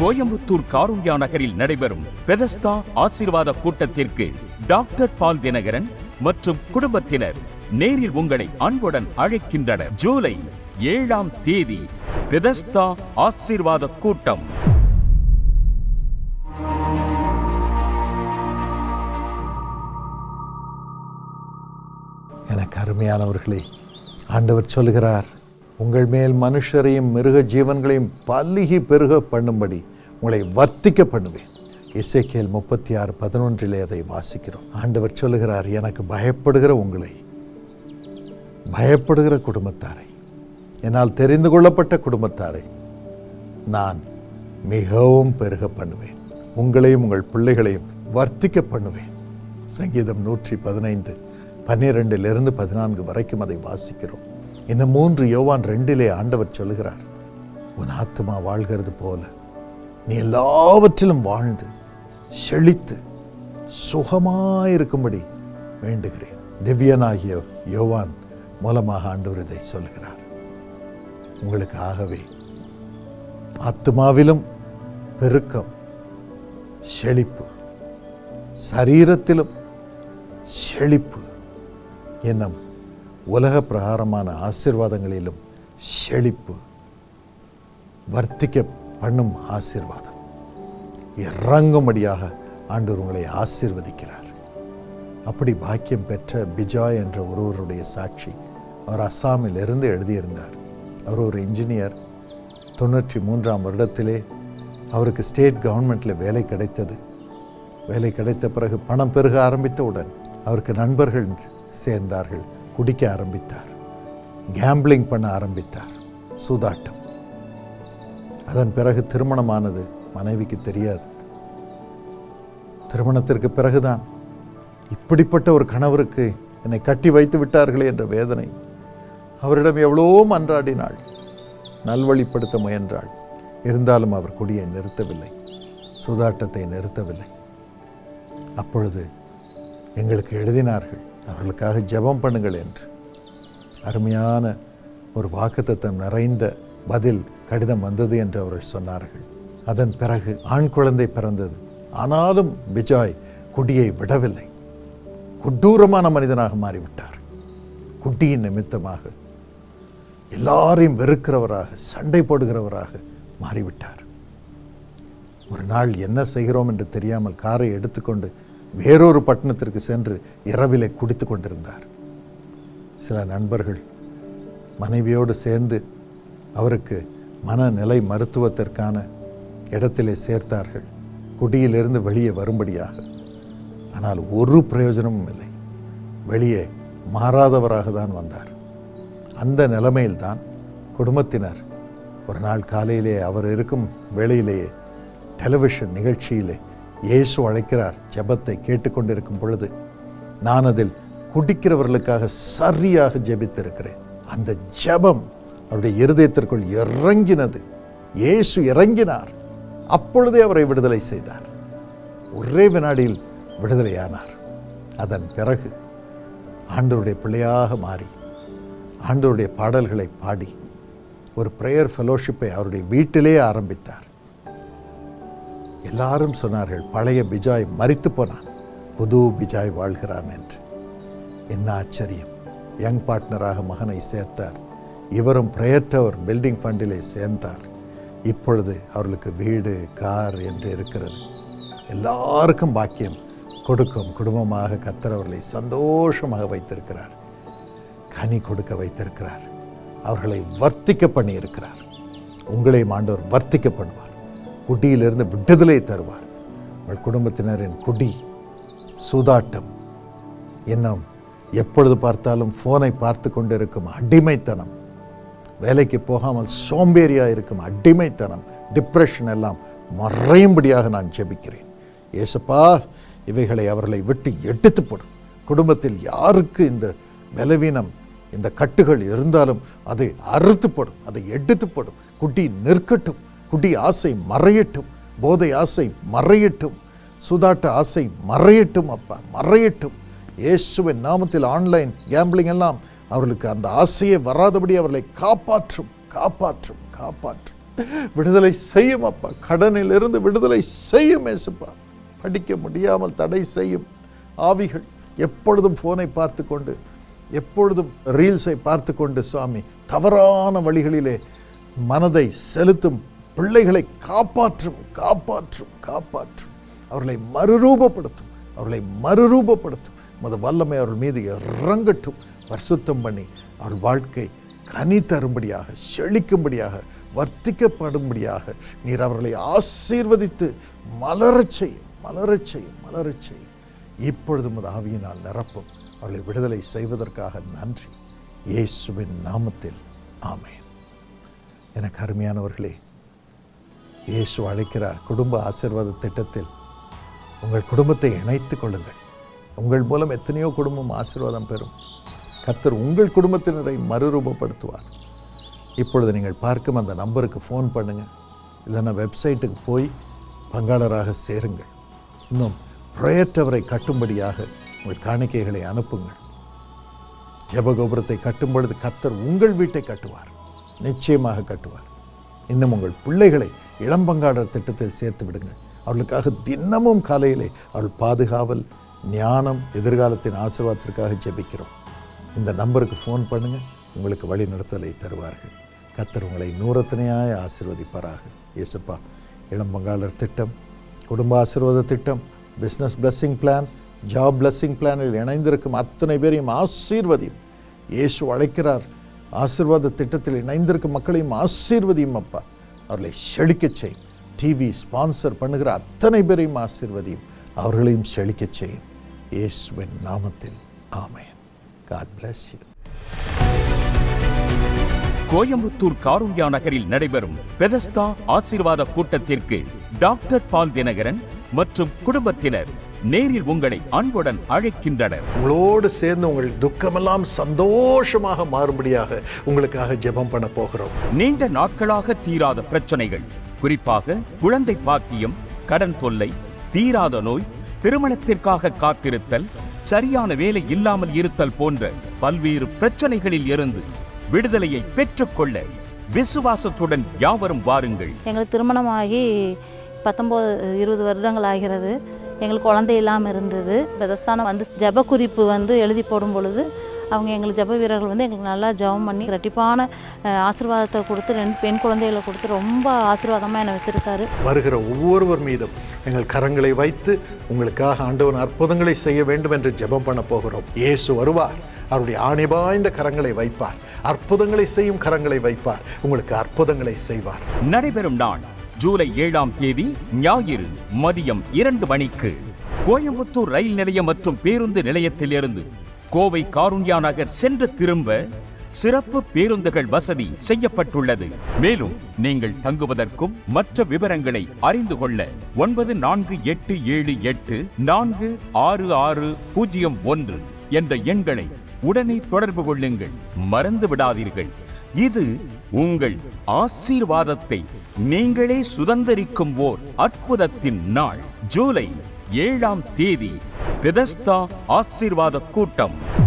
கோயம்புத்தூர் காருண்யா நகரில் நடைபெறும் பெதஸ்தா ஆசீர்வாத கூட்டத்திற்கு டாக்டர் பால் தினகரன் மற்றும் குடும்பத்தினர் நேரில் உங்களை அன்புடன் அழைக்கின்றனர். ஜூலை ஏழாம் தேதி பெதஸ்தா ஆசீர்வாத கூட்டம். எனக்கு அருமையானவர்களே ஆண்டவர் சொல்கிறார் உங்கள் மேல் மனுஷரையும் மிருக ஜீவன்களையும் பல்லுகி பெருக பண்ணும்படி உங்களை வர்த்திக்க பண்ணுவேன். இசைக்கேல் முப்பத்தி ஆறு பதினொன்றிலே அதை வாசிக்கிறோம். ஆண்டவர் சொல்லுகிறார் எனக்கு பயப்படுகிற உங்களை பயப்படுகிற குடும்பத்தாரை என்னால் தெரிந்து கொள்ளப்பட்ட குடும்பத்தாரை நான் மிகவும் பெருக பண்ணுவேன். உங்களையும் உங்கள் பிள்ளைகளையும் வர்த்திக்க பண்ணுவேன். சங்கீதம் நூற்றி பதினைந்து பன்னிரெண்டிலிருந்து பதினான்கு வரைக்கும் அதை வாசிக்கிறோம். இந்த மூன்று யோவான் ரெண்டிலே ஆண்டவர் சொல்லுகிறார் உன் ஆத்மா வாழ்கிறது போல. நீ எல்லாவற்றிலும் வாழ்ந்து செழித்து சுகமாயிருக்கும்படி வேண்டுகிறேன். திவ்யனாகிய யோவான் மூலமாக ஆண்டவர் இதை சொல்கிறார் உங்களுக்கு ஆகவே ஆத்மாவிலும் பெருக்கம் செழிப்பு சரீரத்திலும் செழிப்பு என்னும் உலக பிரகாரமான ஆசீர்வாதங்களிலும் செழிப்பு வர்த்திக்க பண்ணும் ஆசீர்வாதம். இறங்கும்படியாக ஆண்டவர் உங்களை ஆசீர்வதிக்கிறார். அப்படி பாக்கியம் பெற்ற பிஜாய் என்ற ஒருவருடைய சாட்சி அவர் அஸ்ஸாமில் இருந்து எழுதியிருந்தார். அவர் ஒரு இன்ஜினியர் தொண்ணூற்றி மூன்றாம் வருடத்திலே அவருக்கு ஸ்டேட் கவர்மெண்ட்டில் வேலை கிடைத்தது. வேலை கிடைத்த பிறகு பணம் பெருக ஆரம்பித்தவுடன் அவருக்கு நண்பர்கள் சேர்ந்தார்கள். குடிக்க ஆரம்பித்தார். கேம்பிளிங் பண்ண ஆரம்பித்தார். சூதாட்டம். அதன் பிறகு திருமணமானது மனைவிக்கு தெரியாது. திருமணத்திற்கு பிறகுதான். இப்படிப்பட்ட ஒரு கணவருக்கு என்னை கட்டி வைத்து விட்டார்களே என்ற வேதனை. அவரிடம் எவ்வளோ மன்றாடினாள். நல்வழிப்படுத்த முயன்றாள். இருந்தாலும் அவர் குடியை நிறுத்தவில்லை. சூதாட்டத்தை நிறுத்தவில்லை. அப்பொழுது எங்களுக்கு எழுதினார்கள். அவர்களுக்காக ஜெபம் பண்ணுங்கள் என்று. அருமையான ஒரு வாக்குத்தத்தம் நிறைந்த பதில் கடிதம் வந்தது என்று அவர்கள் சொன்னார்கள். அதன் பிறகு ஆண் குழந்தை பிறந்தது. ஆனாலும் பிஜாய் குடியை விடவில்லை. கொடூரமான மனிதனாக மாறிவிட்டார். குட்டியின் நிமித்தமாக எல்லாரையும் வெறுக்கிறவராக சண்டை போடுகிறவராக மாறிவிட்டார். ஒரு நாள் என்ன செய்கிறோம் என்று தெரியாமல் காரை எடுத்துக்கொண்டு வேறொரு பட்டணத்திற்கு சென்று இரவிலே குடித்து கொண்டிருந்தார். சில நண்பர்கள் மனைவியோடு சேர்ந்து அவருக்கு மனநிலை மருத்துவத்திற்கான இடத்திலே சேர்த்தார்கள். குடியிலிருந்து வெளியே வரும்படியாக. ஆனால் ஒரு பிரயோஜனமும் இல்லை. வெளியே மாறாதவராக தான் வந்தார். அந்த நிலைமையில்தான் குடும்பத்தினர் ஒரு நாள் காலையிலே அவர் இருக்கும் வேளையிலேயே டெலிவிஷன் நிகழ்ச்சியிலே இயேசு அழைக்கிறார் ஜெபத்தை கேட்டுக்கொண்டிருக்கும் பொழுது நான் அதில் குடிக்கிறவர்களுக்காக சரியாக ஜெபித்திருக்கிறேன். அந்த ஜெபம் அவருடைய இருதயத்திற்குள் இறங்கினது. இயேசு இறங்கினார். அப்பொழுதே அவரை விடுதலை செய்தார். ஒரே வினாடியில் விடுதலையானார். அதன் பிறகு ஆண்டவருடைய பிள்ளையாக மாறி ஆண்டவருடைய பாடல்களை பாடி ஒரு ப்ரேயர் ஃபெலோஷிப்பை அவருடைய வீட்டிலே ஆரம்பித்தார். எல்லாரும் சொன்னார்கள் பழைய பிஜாய் மறித்து போனான். புது பிஜாய் வாழ்கிறான் என்று. என்ன ஆச்சரியம். யங் பார்ட்னராக மகனை சேர்த்தார். இவரும் பிரயற்றவர் பில்டிங் ஃபண்டிலே சேர்ந்தார். இப்பொழுது அவர்களுக்கு வீடு கார் என்று இருக்கிறது. எல்லாருக்கும் பாக்கியம். கொடுக்கும் குடும்பமாக கத்தரவர்களை சந்தோஷமாக வைத்திருக்கிறார். கனி கொடுக்க வைத்திருக்கிறார். அவர்களை வர்த்திக்க பண்ணி இருக்கிறார் உங்களையும் ஆண்டவர் வர்த்திக்க பண்ணுவார். குடியிலிருந்து விடுதலை தருவார். உங்கள் குடும்பத்தினரின் குடி சூதாட்டம் இன்னும் எப்பொழுது பார்த்தாலும் ஃபோனை பார்த்து கொண்டிருக்கும் அடிமைத்தனம் வேலைக்கு போகாமல் சோம்பேறியாக இருக்கும் அடிமைத்தனம் டிப்ரெஷன் எல்லாம் மறையும்படியாக நான் ஜெபிக்கிறேன். ஏசப்பா இவைகளை அவர்களை விட்டு எடுத்து போடும் குடும்பத்தில் யாருக்கு இந்த பலவீனம் இந்த கட்டுகள் இருந்தாலும் அதை அறுத்து போடும் அதை எடுத்து போடும் குட்டி நிற்கட்டும். குட்டி ஆசை மறையட்டும் போதை ஆசை மறையட்டும் சுதாட்ட ஆசை மறையட்டும் அப்பா மறையட்டும். இயேசுவின் நாமத்தில் ஆன்லைன் கேம்பிளிங் எல்லாம் அவர்களுக்கு அந்த ஆசையே வராதபடி அவர்களை காப்பாற்றும் காப்பாற்றும் காப்பாற்றும். விடுதலை செய்யும் அப்பா கடனிலிருந்து விடுதலை செய்யும் ஏசுப்பா படிக்க முடியாமல் தடை செய்யும் ஆவிகள் எப்பொழுதும் ஃபோனை பார்த்து கொண்டு எப்பொழுதும் ரீல்ஸை பார்த்து கொண்டு சுவாமி தவறான வழிகளிலே மனதை செலுத்தும் பிள்ளைகளை காப்பாற்றும் காப்பாற்றும் காப்பாற்றும். அவர்களை மறுரூபப்படுத்தும் அவர்களை மறுரூபப்படுத்தும். மது வல்லமை அவர்கள் மீது இறங்கட்டும். பரிசுத்தம் பண்ணி அவர் வாழ்க்கை கனி தரும்படியாக செழிக்கும்படியாக வர்த்திக்கப்படும்படியாக நீர் அவர்களை ஆசீர்வதித்து மலரச் செய்யும் மலரச் செய்யும் மலரச் செய்யும். இப்பொழுது முத ஆவியினால் நிரப்பும். அவர்களை விடுதலை செய்வதற்காக நன்றி. இயேசுவின் நாமத்தில் ஆமேன். எனக்கு அருமையானவர்களே இயேசு அழைக்கிறார் குடும்ப ஆசிர்வாத திட்டத்தில். உங்கள் குடும்பத்தை இணைத்துக் கொள்ளுங்கள். உங்கள் மூலம் எத்தனையோ குடும்பம் ஆசீர்வாதம் பெறும். கத்தர் உங்கள் குடும்பத்தினரை மறுரூபப்படுத்துவார். இப்பொழுது நீங்கள் பார்க்கும் அந்த நம்பருக்கு ஃபோன் பண்ணுங்கள் இல்லைன்னா வெப்சைட்டுக்கு போய் பங்காளராக சேருங்கள். இன்னும் ப்ரொயற்றவரை கட்டும்படியாக உங்கள் காணிக்கைகளை அனுப்புங்கள். ஜெபகோபுரத்தை கட்டும் பொழுது கத்தர் உங்கள் வீட்டை கட்டுவார். நிச்சயமாக கட்டுவார். இன்னும் உங்கள் பிள்ளைகளை இளம்பங்காடர் திட்டத்தில் சேர்த்து விடுங்கள். அவர்களுக்காக தினமும் காலையிலே அவள் பாதுகாவல் ஞானம் எதிர்காலத்தின் ஆசீர்வாதத்திற்காக ஜெபிக்கிறோம். இந்த நம்பருக்கு ஃபோன் பண்ணுங்கள் உங்களுக்கு வழிநடத்தலை தருவார்கள். கத்தர் உங்களை நூறத்தனையாய் ஆசீர்வதிப்பாராக. இயேசுப்பா இளம்பங்காளர் திட்டம் குடும்ப ஆசீர்வாத திட்டம் business blessing plan job blessing பிளானில் இணைந்திருக்கும் அத்தனை பேரையும் ஆசீர்வதியும் இயேசு அழைக்கிறார். ஆசீர்வாத திட்டத்தில் இணைந்திருக்கும் மக்களையும் ஆசீர்வதியும் அப்பா. அவர்களை செழிக்கச் செய்யும். டிவி ஸ்பான்சர் பண்ணுகிற அத்தனை பேரையும் ஆசீர்வதியும். அவர்களையும் செழிக்கச் செய்யும். இயேசுவின் நாமத்தில். ஆமென். God bless you Coimbatore Karunya நகரில் நடைபெறும் பெதஸ்தா ஆசீர்வாத கூட்டத்திற்கு டாக்டர் பால் தினகரன் மற்றும் குடும்பத்தினர் நேரில் உங்களை அன்புடன் அழைக்கின்றனர். உங்களோடு சேர்ந்து உங்கள் துக்கமெல்லாம் சந்தோஷமாக மாறும்படியாக உங்களுக்காக ஜெபம் பண்ண போகிறோம். நீண்ட நாட்களாக தீராத பிரச்சனைகள் குறிப்பாக குழந்தை பாக்கியம் கடன் தொல்லை தீராத நோய் திருமணத்திற்காக காத்திருத்தல் சரியான வேலை இல்லாமல் இருத்தல் போன்ற பல்வேறு பிரச்சனைகளில் இருந்து விடுதலையை பெற்றுக்கொள்ள விசுவாசத்துடன் யாவரும் வாருங்கள். எங்களுக்கு திருமணமாகி பத்தொம்போது இருபது வருடங்கள் ஆகிறது. எங்களுக்கு குழந்தை இல்லாமல் இருந்தது. பெதஸ்தானம் வந்து ஜெப குறிப்பு வந்து எழுதி போடும் பொழுது அவங்க எங்களுக்கு ஜெப வீரர்கள் வந்து எங்களுக்கு நல்லா ஜெபம் பண்ணி ரெட்டிப்பான ஆசீர்வாதத்தை கொடுத்து ரெண்டு பெண் குழந்தைகளை கொடுத்து ரொம்ப ஆசீர்வாதமாக என்னை வச்சுருக்காரு. வருகிற ஒவ்வொருவர் மீதும் எங்கள் கரங்களை வைத்து உங்களுக்காக ஆண்டவன் அற்புதங்களை செய்ய வேண்டும் என்று ஜெபம் பண்ண போகிறோம். இயேசு வருவார். அவருடைய ஆணிபாய்ந்த கரங்களை வைப்பார். அற்புதங்களை செய்யும் கரங்களை வைப்பார். உங்களுக்கு அற்புதங்களை செய்வார். நடைபெறும் நாள். ஜூலை ஏழாம் தேதி ஞாயிறு மதியம் இரண்டு மணிக்கு கோயம்புத்தூர் ரயில் நிலையம் மற்றும் பேருந்து நிலையத்திலிருந்து கோவை காருண்யா நகர் சென்று திரும்ப சிறப்பு பேருந்துகள் வசதி செய்யப்பட்டுள்ளது. மேலும் நீங்கள் தங்குவதற்கும் மற்ற விவரங்களை அறிந்து கொள்ள ஒன்பது நான்கு எட்டு ஏழு எட்டு நான்கு ஆறு ஆறு பூஜ்ஜியம் ஒன்று என்ற எண்களை உடனே தொடர்பு கொள்ளுங்கள். மறந்து விடாதீர்கள். இது உங்கள் ஆசீர்வாதத்தை நீங்களே சுதந்திரிக்கும் ஓர் அற்புதத்தின் நாள். ஜூலை ஏழாம் தேதி. பெதஸ்தா ஆசீர்வாத கூட்டம்.